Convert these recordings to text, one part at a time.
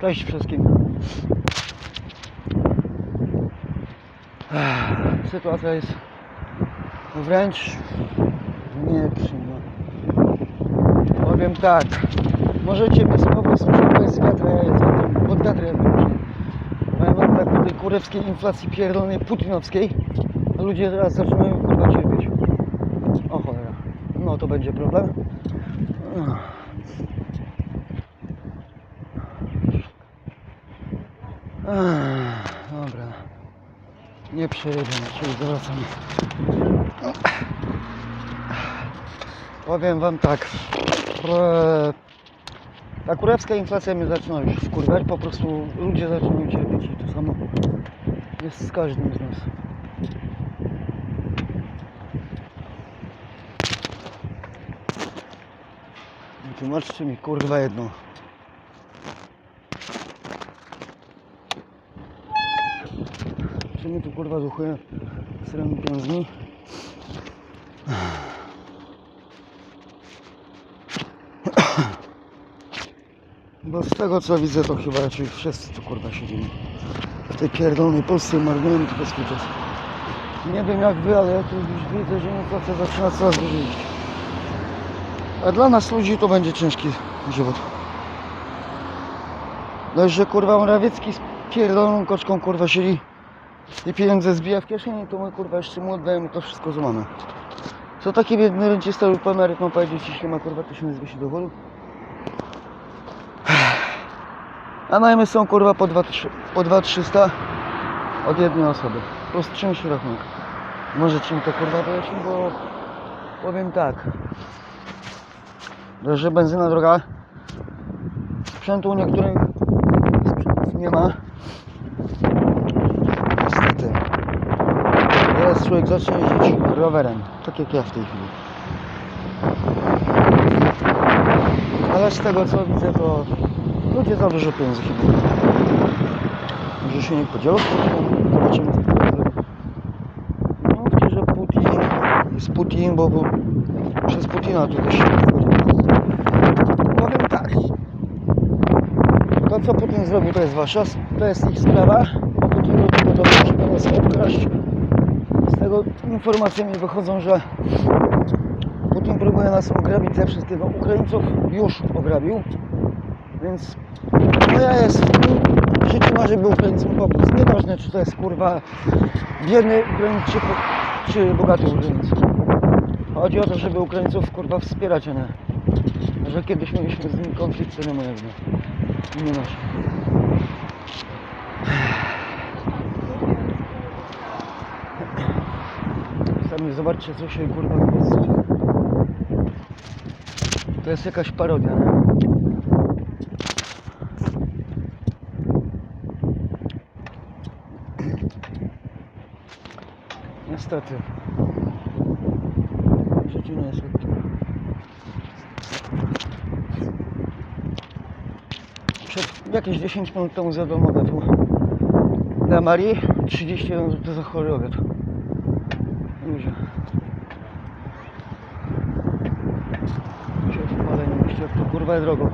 Cześć wszystkim. Sytuacja jest wręcz nieprzyjemna. Powiem tak, możecie mnie po prostu szukać z wiatra, ja jestem pod wiatrem. Powiem wam tak, tej kurewskiej inflacji pierdolonej putinowskiej, a ludzie teraz zaczynają kurwa cierpieć. O cholera, no to będzie problem. Dobra. Nie przejedziemy, czyli zawracamy. No. Powiem wam tak. Ta kurewska inflacja mnie zaczyna już wkurwać. Po prostu ludzie zaczynają cierpieć i to samo jest z każdym z nas. Tłumaczcie mi kurwa jedno. Mnie tu kurwa duchuje srebrnymi pieniędzmi? Bo z tego co widzę to chyba raczej wszyscy tu kurwa siedzimy. W tej pierdolonej Polsce marnujemy tylko swój czas. Nie wiem jak wy, ale ja tu już widzę, że inflacja zaczyna coraz iść. A dla nas ludzi to będzie ciężki żywot. Dość, że kurwa Morawiecki z pierdoloną koczką kurwa siedzi i pieniądze zbija w kieszeni, to my kurwa jeszcze mu oddajemy to wszystko co. Co taki biedny rencista lub emeryt ma powiedzieć, jeśli ma kurwa 1200 dochodu? A najmy są kurwa po 2300 po 2300 od jednej osoby. Plus czymś rachunek. Możecie mi to kurwa wyjaśnić, bo powiem tak. Że benzyna droga. Sprzętu u niektórych nie ma. Niestety. Teraz człowiek zacznie jeździć rowerem, tak jak ja w tej chwili. Ale z tego co widzę, to ludzie za dużo pieniędzy chyba. Może się nie podzielą z Putinem? Zobaczymy co to. No mówcie, że Putin jest Putin, bo, bo przez Putina tu też się. Powiem tak. To co Putin zrobił to jest wasza, to jest ich sprawa. Putin do tego dobrze, żeby nas obkraść. Z tego informacje mi wychodzą, że Putin próbuje nas ograbić ze wszystkiego. Ukraińców już ograbił, więc no ja jest w życiu marzę, by Ukraińcom pomóc. Nieważne, czy to jest kurwa biedny Ukraińc, czy, bogaty Ukraińc. Chodzi o to, żeby Ukraińców kurwa wspierać, a nie. Że kiedyś mieliśmy z nimi konflikt, to nie moja wina. Nie nasz. Sami zobaczcie, co się kurwa dzieje. To jest jakaś parodia, nie? Niestety. Życie nie jest lekkie. Przed jakieś 10 minut temu zjadłem obiad u- na Marii. 31 zł za chory obiad. Ludzie. Się wpalenie myślę, jak to kurwa jest drogo.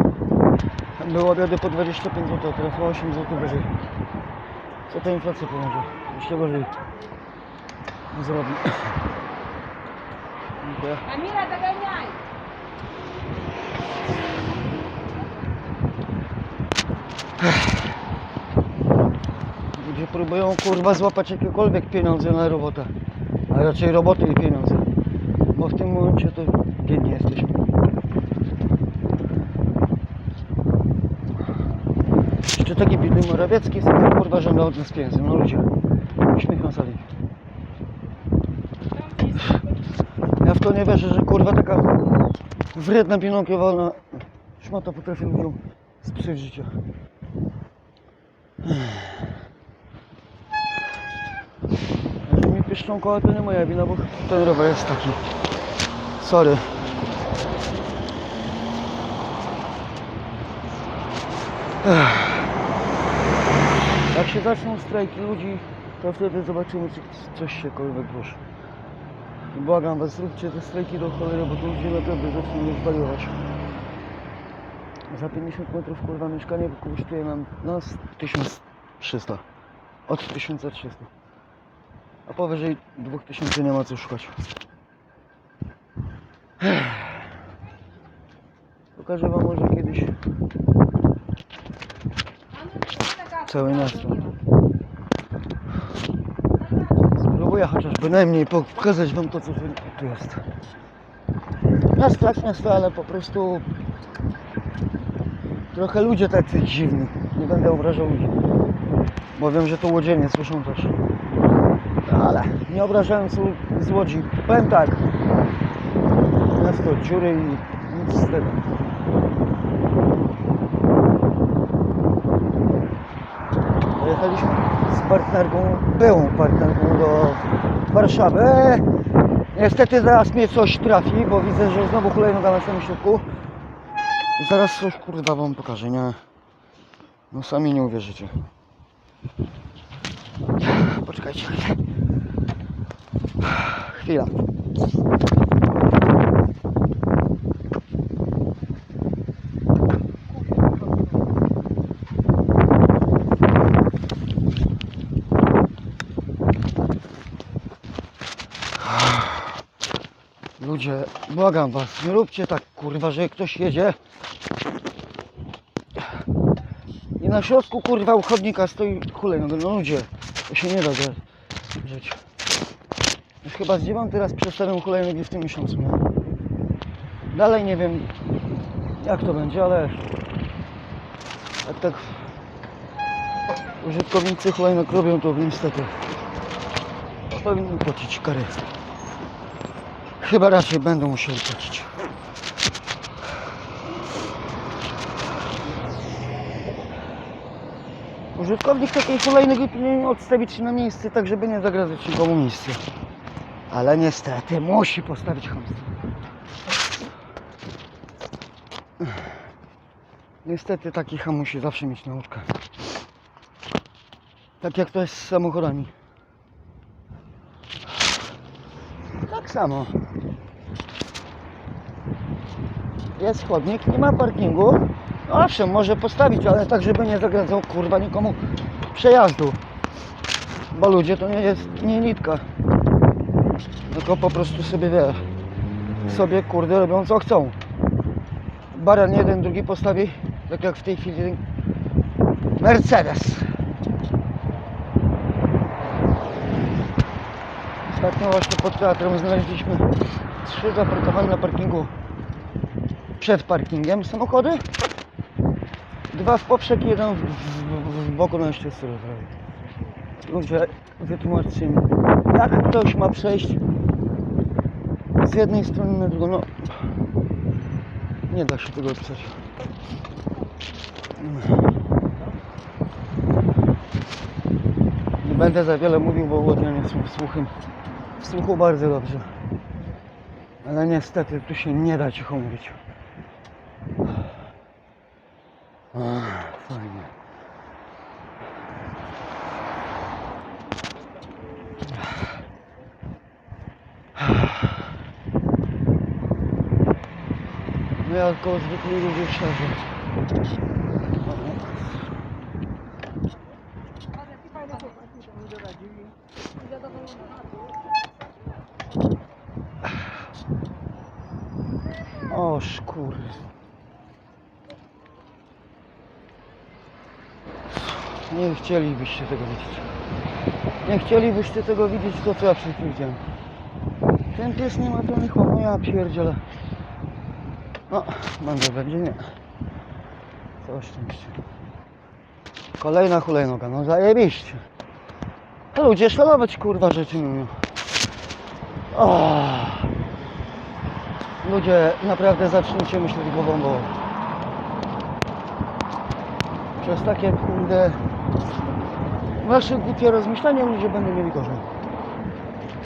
Tam były obiady po 25 zł, teraz o 8 zł wyżej. Co ta inflacja pomoże? Jeszcze gorzej zrobi. Dziękuję. Amira, dogoniaj! Ludzie próbują kurwa złapać jakiekolwiek pieniądze na robotę. A raczej roboty i pieniądze. Bo w tym momencie to biedni jesteśmy. Jeszcze taki biedny Morawiecki sobie kurwa żąda od nas pieniędzy. No ludzie, śmiech na sali. Ja w to nie wierzę, że kurwa taka wredna pinokiowana szmata potrafi ludziom sprzeć życia. Piszczą koła to nie moja wina, bo ten rower jest taki. Sorry. Jak się zaczną strajki ludzi, to wtedy zobaczymy, czy coś się kolwiek ruszy. Błagam was, zróbcie te strajki do cholery, bo to ludzie naprawdę zaczną już wariować. Za 50 metrów kurwa mieszkanie kosztuje nam no z 1300. Od 1300. A powyżej 2000 nie ma co szukać. Pokażę wam może kiedyś całe miasto. Spróbuję chociaż bynajmniej pokazać wam to co tu jest. Miasto jak miasto, ale po prostu trochę ludzie tacy dziwni. Nie będę obrażał ludzi. Bo wiem, że to łodzienie słyszą też. Ale nie obrażając z łodzi. Powiem tak. Miasto dziury i nic z tego. Pojechaliśmy z partnerką, byłą partnerką do Warszawy. Niestety zaraz mnie coś trafi, bo widzę, że znowu hulajnoga na samym środku. Zaraz coś kurwa wam pokażę, nie? No sami nie uwierzycie. Poczekajcie. Chwila. Ludzie, błagam was, nie róbcie tak kurwa, że ktoś jedzie i na środku kurwa u chodnika stoi hulajnoga. No ludzie, to się nie da żyć. Już chyba z dziewiąty raz przestałem hulajnogi w tym miesiącu. Nie? Dalej nie wiem jak to będzie, ale jak tak użytkownicy hulajnog robią, to niestety powinni płacić kary. Chyba raczej będą musieli płacić. Użytkownik takiej hulajnogi powinien odstawić się na miejsce, tak żeby nie zagrażać nikomu miejscu. Ale niestety musi postawić hamstwo. Niestety taki ham musi zawsze mieć nauczkę. Tak jak to jest z samochodami. Tak samo. Jest chodnik, nie ma parkingu. No owszem, może postawić, ale tak, żeby nie zagradzał kurwa nikomu przejazdu. Bo ludzie to nie jest nie nitka. Tylko po prostu sobie wie, sobie kurde robią co chcą. Baran jeden, drugi postawi, tak jak w tej chwili Mercedes. Ostatnio właśnie pod teatrem znaleźliśmy trzy zaparkowane na parkingu przed parkingiem samochody. Dwa w poprzek i jeden w, w, w boku na rowerowej. Ludzie, wytłumaczcie mi, jak ktoś ma przejść z jednej strony na drugą? No, nie da się tego opisać. Nie będę za wiele mówił, bo łodzianie są słuchem. W słuchu bardzo dobrze. Ale niestety tu się nie da cicho mówić. Fajnie. Ja koło zwykli ludzie szczerze. O szkur. Nie chcielibyście tego widzieć. Nie chcielibyście tego widzieć, to co ja przed chwilą. Ten pies nie ma pełnych chłopu, ja pierdzielę. No, będę będzie nie. Co szczęście. Kolejna hulajnoga, no zajebiście. Ludzie szalować kurwa rzeczy nie umieją. Ludzie, naprawdę zacznijcie myśleć głową, bo przez takie kurde wasze głupie rozmyślania ludzie będą mieli gorzej.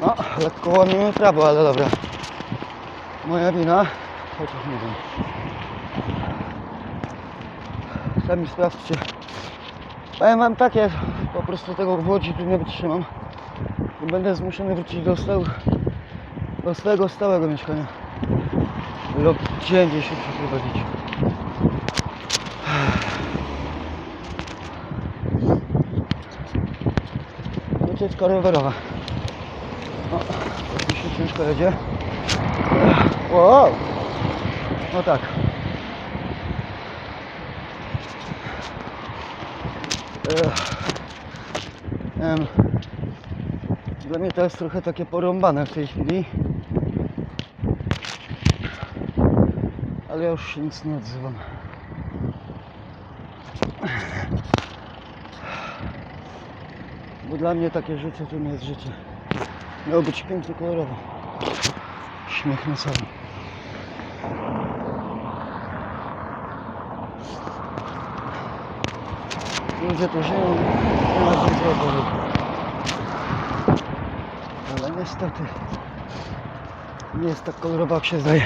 No, lekko łamiemy prawo, ale dobra. Moja wina, chociaż nie wiem. Sami sprawdźcie. Powiem wam takie, po prostu tego w Łodzi tu nie wytrzymam. I będę zmuszony wrócić do, stał, do swojego stałego mieszkania. Lub gdzie indziej się przeprowadzić. Ucieczka rowerowa. O, się ciężko jedzie. Wow! No tak. Dla mnie to jest trochę takie porąbane w tej chwili. Ale ja już się nic nie odzywam. Bo dla mnie takie życie to nie jest życie. Miało być pięknie kolorowo. Śmiech na sali. Ludzie to żyją nie ma złego. Ale niestety nie jest tak kolorowo jak się zdaje.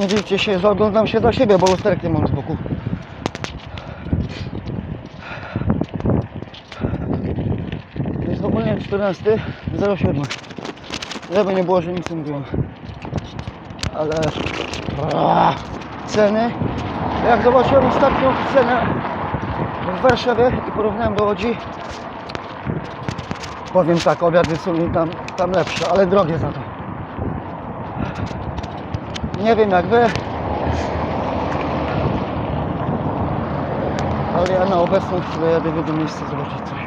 Nie dziwcie się, że oglądam się za siebie, bo lusterek nie mam z boku. Jest ogólnie 14 07. Żeby nie było, że nic nie mówiłem. Ale ceny. Jak zobaczyłem ostatnią cenę w Warszawie i porównałem do Łodzi, powiem tak, obiady są mi tam, tam lepsze, ale drogie za to. Nie wiem jak wy, ale ja na obecną chwilę jadę w jedno miejsce zobaczyć coś.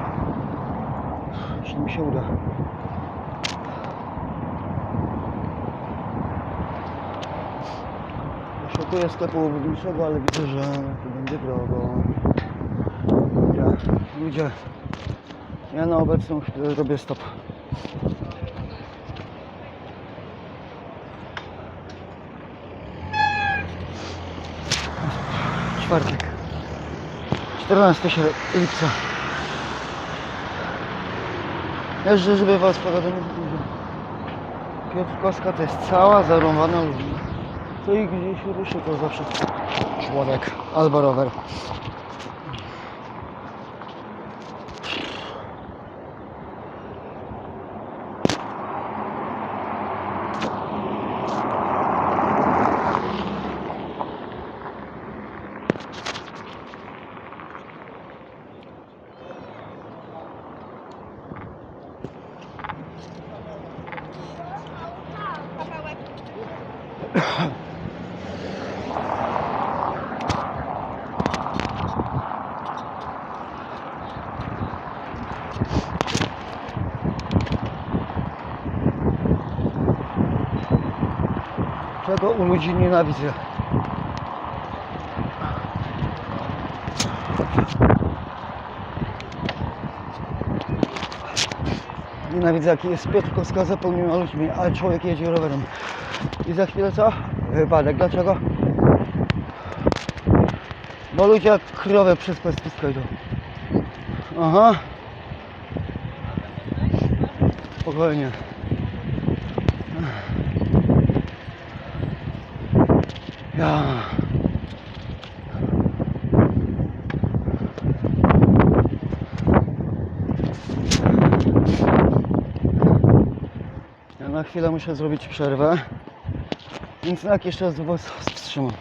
Jeśli mi się uda. Szukuję sklepu obuwniczego, ale widzę, że to będzie drogo. Ja, ludzie, ja na obecną chwilę robię stop. Czwartek. 14 sier- lipca. Jeżdżę, żeby was powiadomić, że Piotrkowska to jest cała zarąbana ludzi. Co i gdzieś ruszy, to zawsze człowiek albo rower. Czego u ludzi nienawidzę. Nienawidzę jaki jest Piotrkowska zapełniona ludźmi, ale człowiek jedzie rowerem. I za chwilę co? Wypadek. Dlaczego? Bo ludzie jak krowy przez pastwisko idą. Aha. Spokojnie. Ja. Ja na chwilę muszę zrobić przerwę. Więc tak jeszcze raz was wstrzymam.